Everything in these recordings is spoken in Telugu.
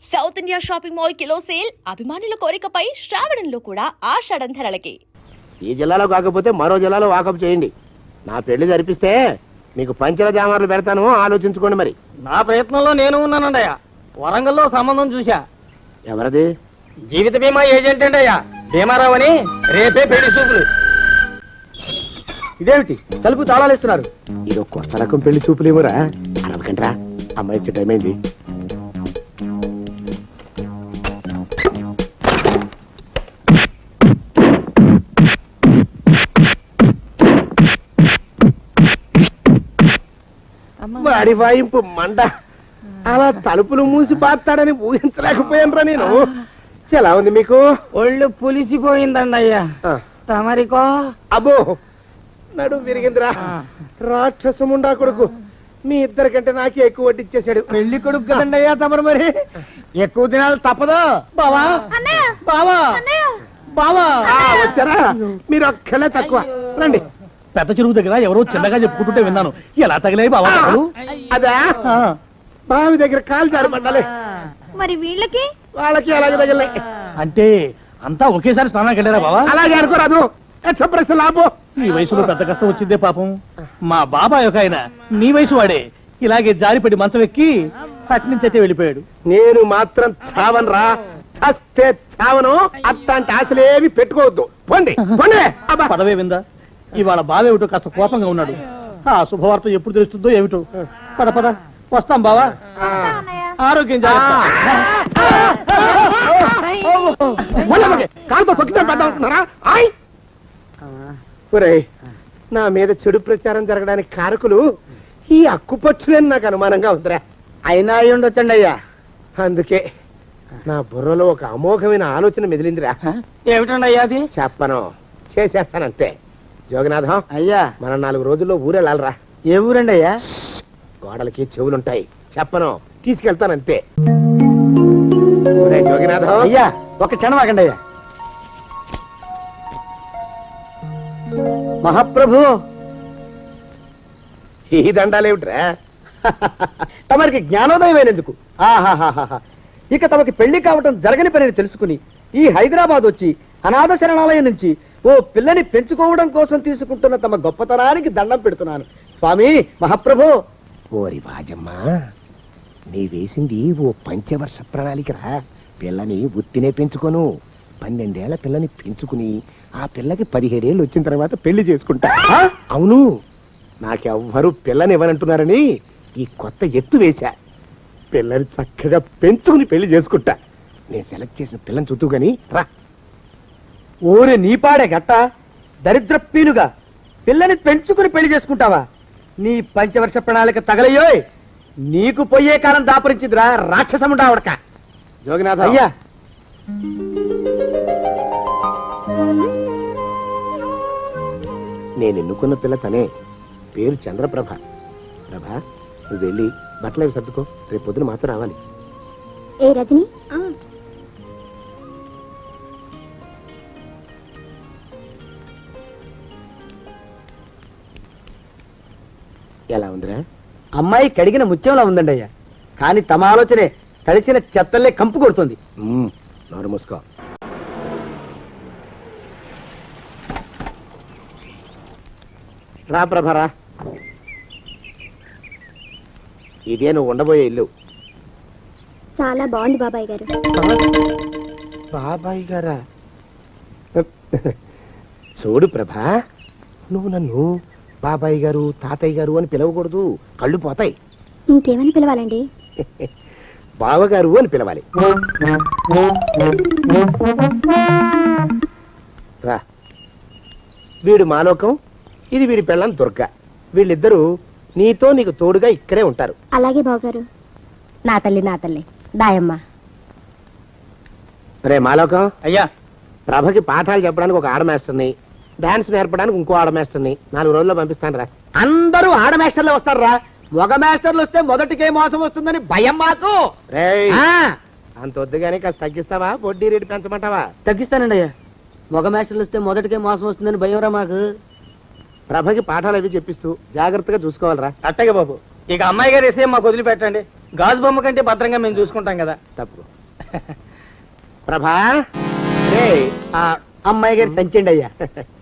South India shopping mall kilo sale అభిమానుల కోరికపై శ్రావణంలో కూడా ఆషాఢం ధరలకి ఈ జిల్లాలో కాకపోతే మరో జిల్లాలో వాకప్ చేయండి. నా పెళ్ళి జరిపిస్తే మీకు పంచల జామార్లు పెడతాను ఆలోచించుకోండి మరి. నా ప్రయత్నంలో నేను ఉన్నానండి అయ్యా వరంగల్లో సంబంధం చూశా. ఎవరది? జీవిత బీమా ఏజెంట్ అండి అయ్యా భీమారావు అని రేపే పెళ్ళి చూపులు. ఇదేమిటి? తలుపు తాళాలు ఇస్తున్నారు ఇది కొత్త రకం పెళ్ళి చూపులేమోరా? అరవకంట్రా అమ్మాయి వచ్చే టైం అయింది. వాడి వాయింపు మండ. అలా తలుపులు మూసి పాతాడని ఊహించలేకపోయానురా నేను. ఎలా ఉంది మీకు? ఒళ్ళు పులిసిపోయిందండి అయ్యా తమరికో. అబ్బో నడు విరిగిందిరా. రాక్షసముండా కొడుకు. మీ ఇద్దరికంటే నాకే ఎక్కువ వడ్డిచ్చేశాడు. పెళ్ళి కొడుకు కదండి అయ్యా తమరు మరి? ఎక్కువ దినాలు తప్పదు. బావా. బావా. బావా. ఆ, వచ్చారా? మీరు ఒక్కలే తక్కువ. రండి. పెద్ద చెరువు దగ్గర ఎవరో చిన్నగా చెప్పుకుంటుంటే విన్నాను. ఎలా తగిలాయి బాబా అసలు? అదా? బావి దగ్గర కాలు జారి పడ్డాలి మరి వీళ్ళకి? వాళ్ళకి అలాగే తగిలే అంటే అంతా ఒకేసారి స్నానానికి వెళ్ళారా బావా? అలాగే అనుకోరాదు ఎక్స్ప్రెస్ లాభం. ఈ వయసులో పెద్ద కష్టం వచ్చిందే పాపం. మా బాబాయ్ ఒక ఆయన. నీ వయసు వాడే. ఇలాగే జారిపడి మంచం ఎక్కి అట్నుంచి అయితే వెళ్ళిపోయాడు. నేను మాత్రం చావను రా చస్తే చావను. అట్లాంటి ఆశలేవి పెట్టుకోవద్దు. పోండి పోండి. అబ్బా. పదవే విందా? ఇవాళ బావేమిటో కాస్త కోపంగా ఉన్నాడు. ఆ శుభవార్త ఎప్పుడు తెలుస్తుందో ఏమిటో? పద పద. వస్తాం బావా. ఆరోగ్యం కాలుతో తొక్కితే పెద్ద అనుకున్నారా నా మీద చెడు ప్రచారం జరగడానికి కారకులు ఈ అక్కుపచ్చులని నాకు అనుమానంగా ఉందిరా. అయినా అయి ఉండొచ్చండి అయ్యా అందుకే నా బుర్రలో ఒక అమోఘమైన ఆలోచన మెదిలిందిరా. ఏమిటండి అయ్యా అది? చెప్పను. చేసేస్తానంతే. జోగనాథం అయ్యా. మనం నాలుగు రోజుల్లో ఊరెళ్ళాలరా. ఏ ఊరండి అయ్యా? గోడలకి చెవులుంటాయి. చెప్పను. తీసుకెళ్తానంతే. ఒరేయ్ జోగినాథం. అయ్యా ఒక క్షణం ఆగండి అయ్యా. మహాప్రభు. ఈ దండాలేమిట్రా? తమరికి జ్ఞానోదయమైనందుకు. ఆహాహాహా ఇక తమకి పెళ్ళి కావటం జరగని పనిని తెలుసుకుని ఈ హైదరాబాద్ వచ్చి అనాథ శరణాలయం నుంచి ఓ పిల్లని పెంచుకోవడం కోసం తీసుకుంటున్న తమ గొప్పతనానికి దండం పెడుతున్నాను. స్వామి మహాప్రభు. ఓరి బాజమ్మా నీ వేసింది ఓ పంచవర్ష ప్రణాళికరా. పిల్లని ఉత్తినే పెంచుకోను. పన్నెండేళ్ళ పిల్లని పెంచుకుని ఆ పిల్లకి పదిహేడేళ్ళు వచ్చిన తర్వాత పెళ్ళి చేసుకుంటా? అవును నాకెవ్వరూ పిల్లని ఇవ్వనంటున్నారని ఈ కొత్త ఎత్తు వేశా. పిల్లని చక్కగా పెంచుకుని పెళ్ళి చేసుకుంటా. నేను సెలెక్ట్ చేసిన పిల్లని చుట్టూ గాని రా. ఓరి నీపాడే గట్ట దరిద్రపీనుగా పిల్లని పెంచుకుని పెళ్ళి చేసుకుంటావా? నీ పంచవర్ష ప్రణాళిక తగలయ్యోయ్. నీకు పోయే కాలం దాపరించిందిరా రాక్షసముండా ఉడక జోగినాథ. అయ్యా. నేను ఎన్నుకున్న పిల్ల తనే. పేరు చంద్రప్రభ. ప్రభ నువ్వు వెళ్ళి బట్టలు అవి సర్దుకో. రేపు పొద్దున మాత్రం రావాలి. ఏ రజని? ఎలా ఉందిరా? అమ్మాయి కడిగిన ముత్యంలా ఉందండి అయ్యా కానీ తమ ఆలోచనే తడిసిన చెత్తల్లే కంపు కొడుతుంది. నోరు మూసుకో. రా ప్రభ రా ఇదే నువ్వు ఉండబోయే ఇల్లు. చాలా బాగుంది బాబాయ్ గారు. బాబాయ్ గారా? చూడు ప్రభా. నువ్వు నన్ను బాబాయ్ గారు తాతయ్య గారు అని పిలవకూడదు. కళ్ళు పోతాయి. ఇంకేమని పిలవాలండి? బావగారు అని పిలవాలి. రా. వీడు మాలోకం ఇది వీడి పెళ్ళం దుర్గ. వీళ్ళిద్దరూ నీతో నీకు తోడుగా ఇక్కడే ఉంటారు. అలాగే బావగారు. నా తల్లి నా తల్లి. దాయమ్మ. రే మాలోకం. అయ్యా. ప్రభకి పాఠాలు చెప్పడానికి ఒక ఆడ మాస్టర్ని డాన్స్ నేర్పడానికి ఇంకో ఆడ మాస్టర్ని నాలుగు రోజుల్లో పంపిస్తాను రా అందరూ ఆడ మాస్టర్లే వస్తారా మగ మాస్టర్లు వస్తే మొదటికే మోసం వస్తుందని భయం మాకు. రేయ్. ఆ, అంత వద్దుగానే కాస్త తగ్గిస్తావా? వడ్డీ రేటు పెంచమంటావా? తగ్గిస్తానండి అయ్యా. మగ మాస్టర్లు వస్తే మొదటికే మోసం వస్తుందని భయం రా మాకు. ప్రభకి పాఠాలు అవి చెప్పిస్తూ జాగ్రత్తగా చూసుకోవాలిరా. అట్టగే బాబు. ఇక అమ్మాయి గారి విషయం మాకు వదిలిపెట్టండి. గాజు బొమ్మ కంటే భద్రంగా మేము చూసుకుంటాం కదా. తప్పు. ప్రభా. ఆ అమ్మాయి గారి సంచండి అయ్యా.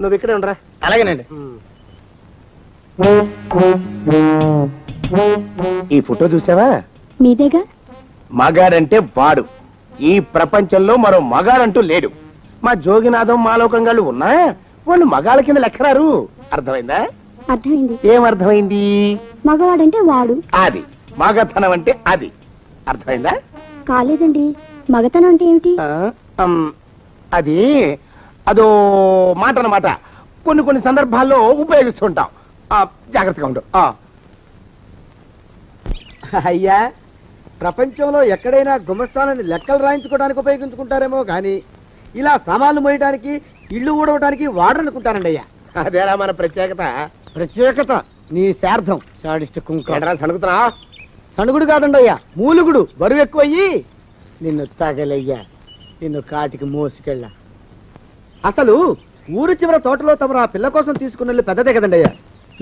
నువ్వు ఇక్కడే ఉండరా? అలాగేనండి. ఈ ఫోటో చూసావా? మీదేగా? మగాడంటే వాడు. ఈ ప్రపంచంలో మరో మగాడంటూ లేడు. మా జోగినాథం మాలోకంగాళ్ళు ఉన్నా వాళ్ళు మగాళ్ళ కింద లెక్కరారు. అర్థమైందా? అర్థమైంది. ఏం అర్థమైంది? మగవాడంటే వాడు. అది. మగతనం అంటే అది. అర్థమైందా? కాలేదండి. మగతనం అంటే ఏమిటి? అది అదో మాట అన్నమాట కొన్ని కొన్ని సందర్భాల్లో ఉపయోగిస్తుంటాం. ఆ, జాగ్రత్తగా ఉండు. ఆ, అయ్యా ప్రపంచంలో ఎక్కడైనా గుమస్థానాన్ని లెక్కలు రాయించుకోవడానికి ఉపయోగించుకుంటారేమో కానీ ఇలా సామాన్లు మోయడానికి ఇల్లు ఊడవడానికి వాడరనుకుంటారండి అయ్యా. అదేరా మన ప్రత్యేకత. ప్రత్యేకత నీ శార్థం. సాడిస్ట్ కుంక. ఏంట్రా సణుకుతున్నా? సణుగుడు కాదండి అయ్యా మూలుగుడు. బరువు ఎక్కువయ్యి నిన్ను తగలయ్యా. నిన్ను కాటికి మోసుకెళ్ళ. అసలు ఊరు చివర తోటలో తమరు ఆ పిల్ల కోసం తీసుకున్న పెద్దదే కదండి అయ్యా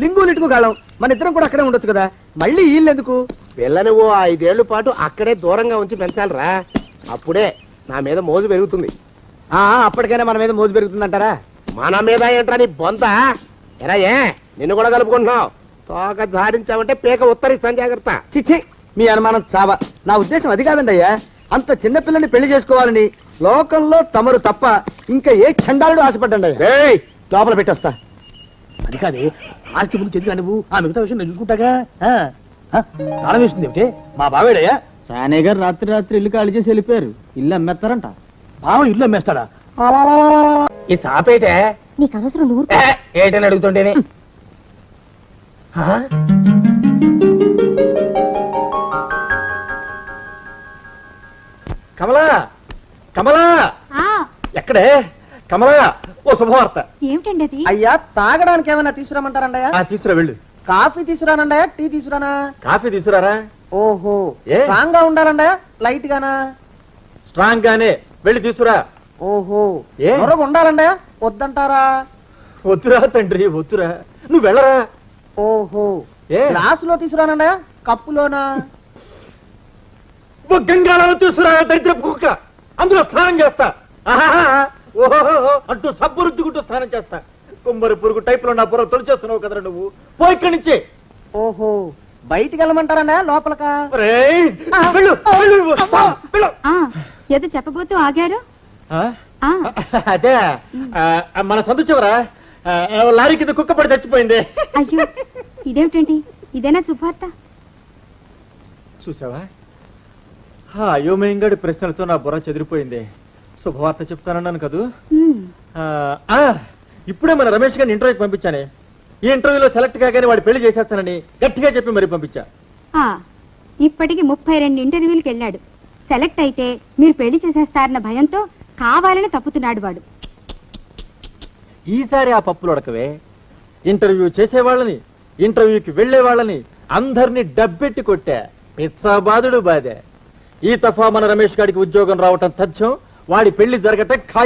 లింగు నిట్టుకు గాళం మన ఇద్దరం కూడా అక్కడే ఉండొచ్చు కదా. మళ్ళీ వీళ్ళెందుకు పిల్లని ఓ ఐదేళ్ళ పాటు అక్కడే దూరంగా ఉంచి పెంచాలిరా. అప్పుడే నా మీద మోజు పెరుగుతుంది. ఆ అప్పటికైనా మన మీద మోజు పెరుగుతుందంటారా? మన మీద ఏంట్రా నీ బొంత? ఎరా ఏ నిన్ను కూడా కలుపుకుంటున్నావు. తోక జాడించావంటే పీక ఉత్తరిస్తాను జాగ్రత్త. చిచ్చి మీ అనుమానం చావా. నా ఉద్దేశం అది కాదండి అయ్యా అంత చిన్న పిల్లని పెళ్ళి చేసుకోవాలని లోకంలో తమరు తప్ప ఇంకా ఏ చండాలుడు ఆశపడ్డండి? లోపల పెట్టొస్తా. అది కాదే ఆస్తి ముందు చెందుగా నువ్వు ఆ మిగతా విషయం నేను చూసుకుంటాగా? ఆ, ఆ, తాళం వేస్తుంది ఏమిటి? మా బావేడయ్యా. సానే గారు రాత్రి రాత్రి ఇల్లు ఖాళీ చేసి వెళ్ళిపోయారు. ఇల్లు అమ్మేస్తారంట. బావ ఇల్లు అమ్మేస్తాడా? ఈ సాపేటే? నీకు అనవసరం నువ్వు ఏ, ఏంటని అడుగుతుంటేనే కమలా! కమలా! ఎక్కడే? కమలా ఓ శుభవార్త. ఏమిటండి అది? అయ్యా తాగడానికి ఏమైనా తీసుకురామంటారండి ఆ తీసుకురా వెళ్ళు. కాఫీ తీసుకురానండి టీ తీసుకురానా? కాఫీ తీసుకురారా? ఓహో ఏ? స్ట్రాంగ్గా ఉండాలండి లైట్ గానా స్ట్రాంగ్ గానే వెళ్ళి తీసుకురా. ఓహో ఏ? నొరగ ఉండాలండి వద్దంటారా? వద్దురా తండ్రి వద్దురా. నువ్వు వెళ్ళరా? ఓహో ఏ? గ్లాసులో తీసుకురానండి కప్పులోనా? ఓ గంగాళాలు తీసుకురా దరిద్ర కుక్క. అందులో స్నానం చేస్తా. ఆహాహా. ఓహోహో. అంటూ సబ్బు రుద్దుకుంటూ స్నానం చేస్తా. కుమ్మరి పురుగు టైప్లో నా బుర్ర తొలిచేస్తున్నావు కదరా నువ్వు. పో ఇక్కడి నుంచి. ఓహో. బయటికి వెళ్ళమంటారండి లోపలకా? ఒరేయ్, వెళ్ళు, వెళ్ళు, వస్తా, వెళ్ళు. ఏదో చెప్పబోతూ ఆగారు? ఆ? అదే. ఆ, మన సందు చివర ఆ, లారీ కింద కుక్క పడి చచ్చిపోయింది. అయ్యో. ఇదేమిటండి? ఇదేనా శుభార్త చూసావా? ఆ అయోమయంగాడి ప్రశ్నలతో నా బుర్ర చెదిరిపోయింది. శుభవార్త చెప్తానన్నాను కదూ? ఆ, ఆ, ఇప్పుడే మన రమేష్ గారిని ఇంటర్వ్యూకి పంపించానే. ఈ ఇంటర్వ్యూలో సెలెక్ట్ కాగానే వాడు పెళ్ళి చేసేస్తానని గట్టిగా చెప్పి మరి పంపించా. ఇప్పటికి ముప్పై రెండు ఇంటర్వ్యూలకు వెళ్ళాడు. సెలెక్ట్ అయితే మీరు పెళ్ళి చేసేస్తారన్న భయంతో కావాలని తప్పుతున్నాడు వాడు. ఈసారి ఆ పప్పులు ఉడకవే. ఇంటర్వ్యూ చేసేవాళ్ళని ఇంటర్వ్యూకి వెళ్ళే వాళ్ళని అందరినీ డబ్బెట్టి కొట్టా. పిచ్చాబాదుడు బాధే. ఈ తఫా మన రమేష్ గారికి ఉద్యోగం రావటం తథ్యం వాడి పెళ్ళి జరగటం ఖాయం.